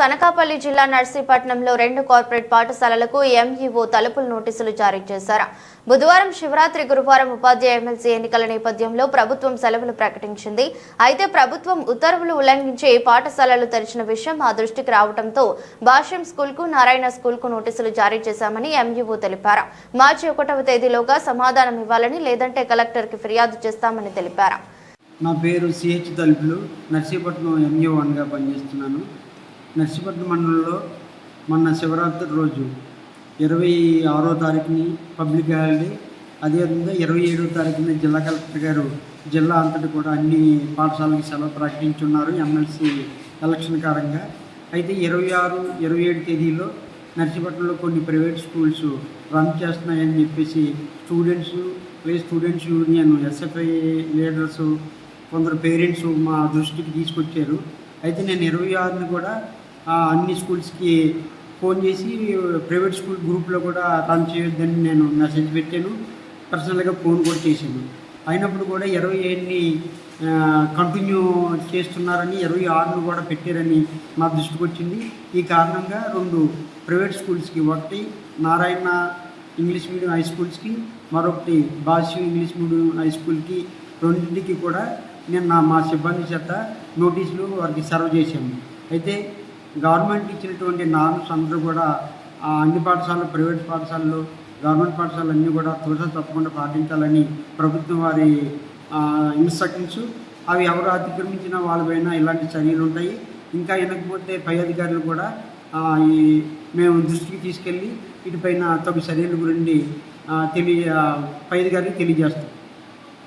సనకాపల్లి జిల్లా నర్సీపట్నంలో రెండు కార్పొరేట్ పాఠశాలలకు ఎంఈఓ తలుపులు నోటీసులు జారీ చేశారు. బుధవారం శివరాత్రి గురువారం ఉపాధ్యాయ ఎమ్మెల్సీ ఎన్నికల నేపథ్యంలో ప్రభుత్వం సెలవులు ప్రకటించింది. అయితే ప్రభుత్వం ఉత్తర్వులు ఉల్లంఘించి పాఠశాలలు తెరిచిన విషయం మా దృష్టికి రావడంతో భాష్యం స్కూల్కు నారాయణ స్కూల్కు నోటీసులు జారీ చేశామని ఎంఈఓ తెలిపారు. మార్చి ఒకటవ తేదీలోగా సమాధానం ఇవ్వాలని లేదంటే కలెక్టర్కి ఫిర్యాదు చేస్తామని తెలిపారు. నా పేరు సిహెచ్ తలుపులు. నర్సీపట్నం ఎంఈఓ వన్గా పనిచేస్తున్నాను. నర్సీపట్నం మండలంలో మొన్న శివరాత్రి రోజు ఇరవై ఆరో తారీఖుని పబ్లిక్ హాలిడే అదేవిధంగా ఇరవై ఏడో తారీఖున జిల్లా కలెక్టర్ గారు జిల్లా అంతటి కూడా అన్ని పాఠశాలకి సెలవు ప్రకటించున్నారు ఎమ్మెల్సీ ఎలక్షన్ కారంగా అయితే ఇరవై ఆరు ఇరవై ఏడు తేదీలో నర్సీపట్నంలో కొన్ని ప్రైవేట్ స్కూల్స్ రన్ చేస్తున్నాయని చెప్పేసి students plus students union SFI leaders కొందరు పేరెంట్స్ మా దృష్టికి తీసుకొచ్చారు. అయితే నేను ఇరవై ఆరుని కూడా అన్ని స్కూల్స్కి ఫోన్ చేసి ప్రైవేట్ స్కూల్ గ్రూప్లో కూడా రన్ చేయొద్దని నేను మెసేజ్ పెట్టాను. పర్సనల్గా ఫోన్ కూడా చేశాను. అయినప్పుడు కూడా ఇరవై ఏడుని కంటిన్యూ చేస్తున్నారని ఇరవై ఆరును కూడా పెట్టారని మా దృష్టికి వచ్చింది. ఈ కారణంగా రెండు ప్రైవేట్ స్కూల్స్కి ఒకటి నారాయణ ఇంగ్లీష్ మీడియం హై స్కూల్స్కి మరొకటి భాష ఇంగ్లీష్ మీడియం హై స్కూల్కి రెండింటికి కూడా నేను నా మా సిబ్బంది చేత నోటీసులు వారికి సర్వ్ చేశాను అయితే గవర్నమెంట్ ఇచ్చినటువంటి నార్మ్స్ అందరూ కూడా అన్ని పాఠశాలలు ప్రైవేట్ పాఠశాలలు గవర్నమెంట్ పాఠశాలలు అన్నీ కూడా తోట తప్పకుండా పాటించాలని ప్రభుత్వం వారి ఇన్స్ట్రక్షన్స్. అవి ఎవరు అతిక్రమించిన వాళ్ళపైన ఇలాంటి చర్యలు ఉంటాయి. ఇంకా వినకపోతే పై అధికారులు కూడా ఈ మేము దృష్టికి తీసుకెళ్ళి వీటిపైన తగు చర్యల గురించి తెలియ పై అధికారికి తెలియజేస్తాం.